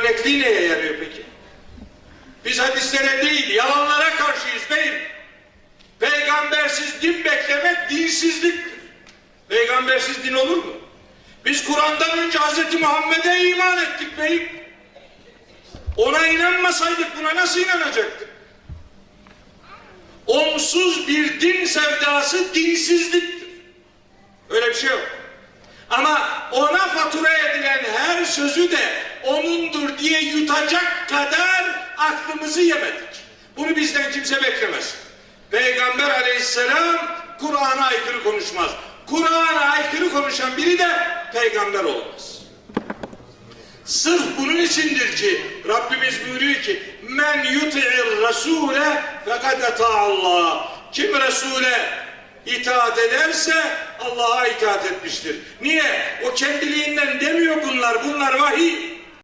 örnekliği neye yarıyor peki? Biz hadislere değil, yalanlara karşıyız beyim. Peygambersiz din beklemek dinsizliktir. Peygambersiz din olur mu? Biz Kur'an'dan önce Hz. Muhammed'e iman ettik beyim. Ona inanmasaydık buna nasıl inanacaktık? Onsuz bir din sevdası dinsizliktir. Öyle bir şey yok. Ama ona fatura edilen her sözü de diye yutacak kadar aklımızı yemedik. Bunu bizden kimse beklemez. Peygamber aleyhisselam Kur'an'a aykırı konuşmaz. Kur'an'a aykırı konuşan biri de peygamber olmaz. Sırf bunun içindir ki Rabbimiz buyuruyor ki men yuti'ir rasule fekad Allah. Kim Resul'e itaat ederse Allah'a itaat etmiştir. Niye? O kendiliğinden demiyor bunlar. Bunlar vahiy.